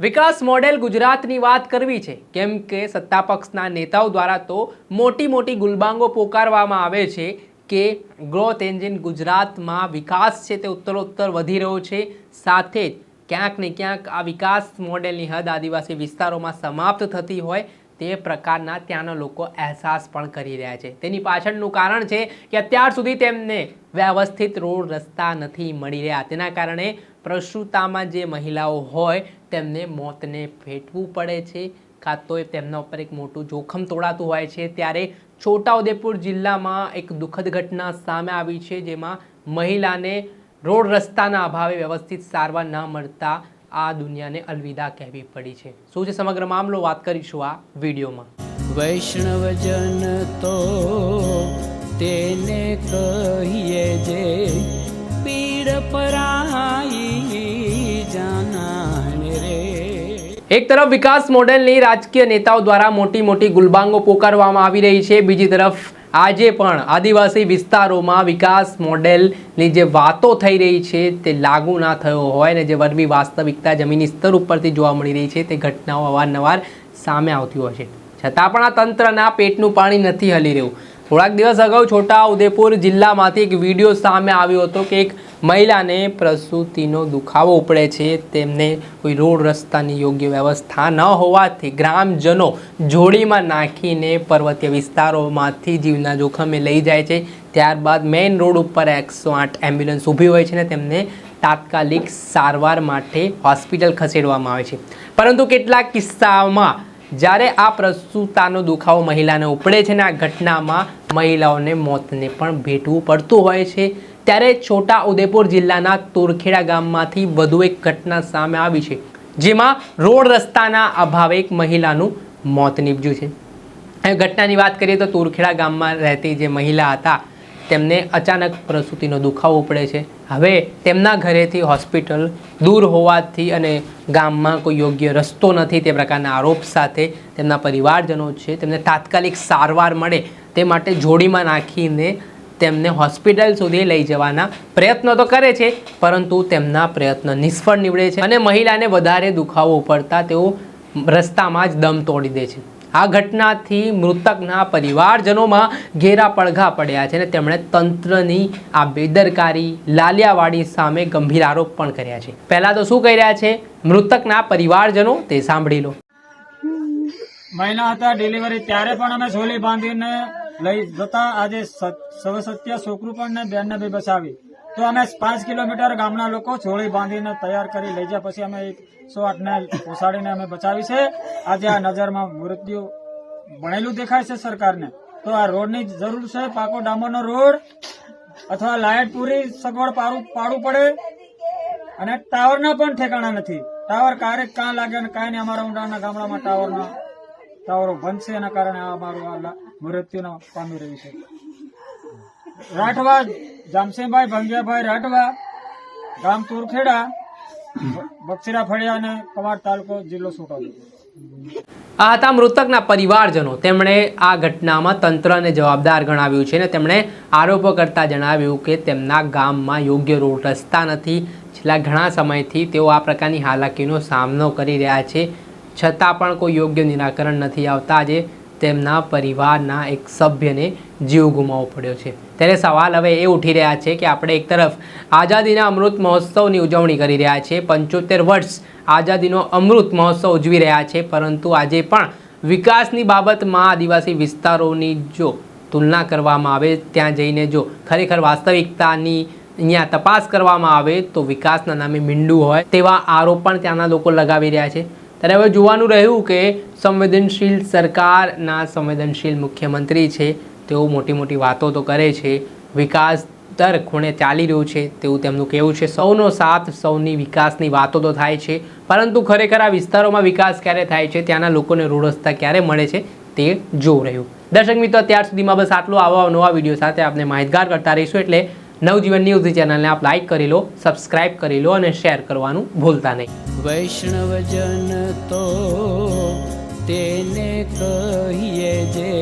વિકાસ model ગુજરાતની વાત કરવી છે. કેમ કે સત્તાપક્ષના નેતાઓ દ્વારા તો મોટી મોટી ગુલબાંગો પોકારવામાં આવે છે કે ગ્રોથ એન્જિન ગુજરાતમાં વિકાસ છે તે ઉત્તરોત્તર વધી રહ્યો છે. સાથે જ ક્યાંક ને ક્યાંક આ વિકાસ મોડેલની હદ આદિવાસી વિસ્તારોમાં સમાપ્ત થતી હોય તે પ્રકારના ત્યાંના લોકો અહેસાસ પણ કરી રહ્યા છે. તેની પાછળનું કારણ છે કે અત્યાર સુધી તેમને વ્યવસ્થિત રોડ રસ્તા નથી મળી રહ્યા. તેના કારણે પ્રસૂતામાં જે મહિલાઓ હોય, તેમને મોતને ભેટવું પડે છે. કાં તો તેમના ઉપર એક મોટું જોખમ તોડાતું હોય છે. ત્યારે છોટાઉદેપુર જિલ્લામાં એક દુઃખદ ઘટના સામે આવી છે, જેમાં મહિલાને રોડ રસ્તાના અભાવે વ્યવસ્થિત સારવાર ન મળતા આ દુનિયાને અલવિદા કહેવી પડી છે. શું છે સમગ્ર મામલો? વાત કરીશું આ વિડીયોમાં. વૈષ્ણવજન તો તેને કહીએ જે એક તરફ વિકાસ મોડેલની રાજકીય નેતાઓ દ્વારા મોટી મોટી ગુલબાંગો પોકારવામાં આવી રહી છે. બીજી તરફ આજે પણ આદિવાસી વિસ્તારોમાં વિકાસ મોડેલની જે વાતો થઈ રહી છે તે લાગુ ના થયો હોય અને જે વરબી વાસ્તવિકતા જમીની સ્તર ઉપરથી જોવા મળી રહી છે તે ઘટનાઓ અવારનવાર સામે આવતી હોય છે. છતાં પણ આ તંત્રના પેટનું પાણી નથી હલી રહ્યું. થોડાક દિવસ અગાઉ છોટા ઉદેપુર જિલ્લામાંથી એક વીડિયો સામે આવ્યો હતો કે એક મહિલાને પ્રસૂતિનો દુખાવો ઉપડે છે. તેમને કોઈ રોડ રસ્તાની યોગ્ય વ્યવસ્થા ન હોવાથી ગ્રામજનો જોડીમાં નાખીને પર્વતીય વિસ્તારોમાંથી જીવના જોખમે લઈ જાય છે. ત્યારબાદ મેઇન રોડ ઉપર એકસો આઠ એમ્બ્યુલન્સ ઊભી હોય છે ને તેમને તાત્કાલિક સારવાર માટે હોસ્પિટલ ખસેડવામાં આવે છે. પરંતુ કેટલાક કિસ્સાઓમાં જ્યારે આ પ્રસૂતાનો દુખાવો મહિલાને ઉપડે છે ને આ ઘટનામાં મહિલાઓને મોતને પણ ભેટવું પડતું હોય છે. ત્યારે છોટા ઉદેપુર જિલ્લાના તુરખેડા ગામમાંથી વધુ એક ઘટના સામે આવી છે, જેમાં રોડ રસ્તાના અભાવે એક મહિલાનું મોત નીપજ્યું છે. એ ઘટનાની વાત કરીએ તો તુરખેડા ગામમાં રહેતી જે મહિલા હતા, તેમને અચાનક પ્રસૂતિનો દુખાવો પડે છે. હવે તેમના ઘરેથી હોસ્પિટલ દૂર હોવાથી અને ગામમાં કોઈ યોગ્ય રસ્તો નથી તે પ્રકારના આરોપ સાથે તેમના પરિવારજનો છે, તેમને તાત્કાલિક સારવાર મળે તે માટે જોડીમાં નાખીને તેમને હોસ્પિટલ સુધી લઈ જવાના પ્રયત્નો તો કરે છે, પરંતુ તેમના પ્રયત્ન નિષ્ફળ નીવડે છે અને મહિલાને વધારે દુખાવો ઉપડતા તેઓ રસ્તામાં જ દમ તોડી દે છે. આ ઘટનાથી મૃતકના પરિવારજનોમાં ઘેરા પડઘા પડ્યા છે અને તેમણે તંત્રની આ બેદરકારી, લાલિયાવાડી સામે ગંભીર આરોપ પણ કર્યા છે. પહેલા તો શું કહી રહ્યા છે? મૃતકના પરિવારજનો, તે સાંભળી લો. મહિના હતા ડિલિવરી ત્યારે પણ અમે ઝોલી બાંધીને લઈ જતા આજે સવ સત્ય છોકરું પણ ને બેનને બી બચાવી. તો અમે પાંચ કિલોમીટર ગામના લોકો છોડી બાંધીને તૈયાર કરી લઈ ગયા. પછી અમે એકસો આઠને પોસાડીને અમે બચાવી છે. આજે આ નજરમાં મૃત્યુ ભણેલું દેખાય છે સરકારને. તો આ રોડની જરૂર છે. પાકો ડામરનો રોડ અથવા લાઇટ પૂરી સગવડ પાડું પાડવું પડે. અને ટાવરના પણ ઠેકાણા નથી. ટાવર ક્યારેક કાં લાગે અને કાંઈ નહીં, અમારા ઊંડાના ગામડામાં ટાવરના ટાવરો બંધ છે એના કારણે આ અમારું પામી રહ્યું છે. રાઠવા જામસેભાઈ ભંગિયાભાઈ રાઠવા, ગામ તુરખેડા, બક્ષીરા ફળિયા અને કવાડ તાલુકો જિલ્લો છોટાઉદેપુર આ હતા મૃતકના પરિવારજનો. તેમણે આ ઘટનામાં તંત્રને જવાબદાર ગણાવ્યું છે અને તેમણે આરોપો કરતા જણાવ્યું કે તેમના ગામમાં યોગ્ય રોડ રસ્તા નથી. છેલ્લા ઘણા સમયથી તેઓ આ પ્રકારની હાલાકીનો સામનો કરી રહ્યા છે. છતાં પણ કોઈ યોગ્ય નિરાકરણ નથી આવતા. આજે તેમના પરિવારના એક સભ્યને જીવ ગુમાવવો પડ્યો છે. ત્યારે સવાલ હવે એ ઉઠી રહ્યા છે કે આપણે એક તરફ આઝાદીના અમૃત મહોત્સવની ઉજવણી કરી રહ્યા છીએ પંચોતેર વર્ષ આઝાદીનો અમૃત મહોત્સવ ઉજવી રહ્યા છે, પરંતુ આજે પણ વિકાસની બાબતમાં આદિવાસી વિસ્તારોની જો તુલના કરવામાં આવે, ત્યાં જઈને જો ખરેખર વાસ્તવિકતાની અહીંયા તપાસ કરવામાં આવે, તો વિકાસના નામે મીંડું હોય, તેવા આરોપ પણ ત્યાંના લોકો લગાવી રહ્યા છે. ત્યારે હવે જોવાનું રહ્યું કે સંવેદનશીલ સરકારના સંવેદનશીલ મુખ્યમંત્રી છે, તેઓ મોટી મોટી વાતો તો કરે છે, વિકાસ દર ખૂણે ચાલી રહ્યું છે, તેવું તેમનું કહેવું છે. સૌનો સાથ, સૌની વિકાસની વાતો તો થાય છે, પરંતુ ખરેખર આ વિસ્તારોમાં વિકાસ ક્યારે થાય છે, ત્યાંના લોકોને રોડ રસ્તા ક્યારે મળે છે, તે જોવું રહ્યું. દર્શક મિત્રો, અત્યાર સુધીમાં બસ આટલું. આવા નવા વીડિયો સાથે આપણે માહિતગાર કરતા રહીશું. એટલે નવજીવન ન્યૂઝ ચેનલને આપ લાઈક કરી લો, સબસ્ક્રાઇબ કરી લો અને શેર કરવાનું ભૂલતા નહીં. વૈષ્ણવજન તો તેને કહીએ જે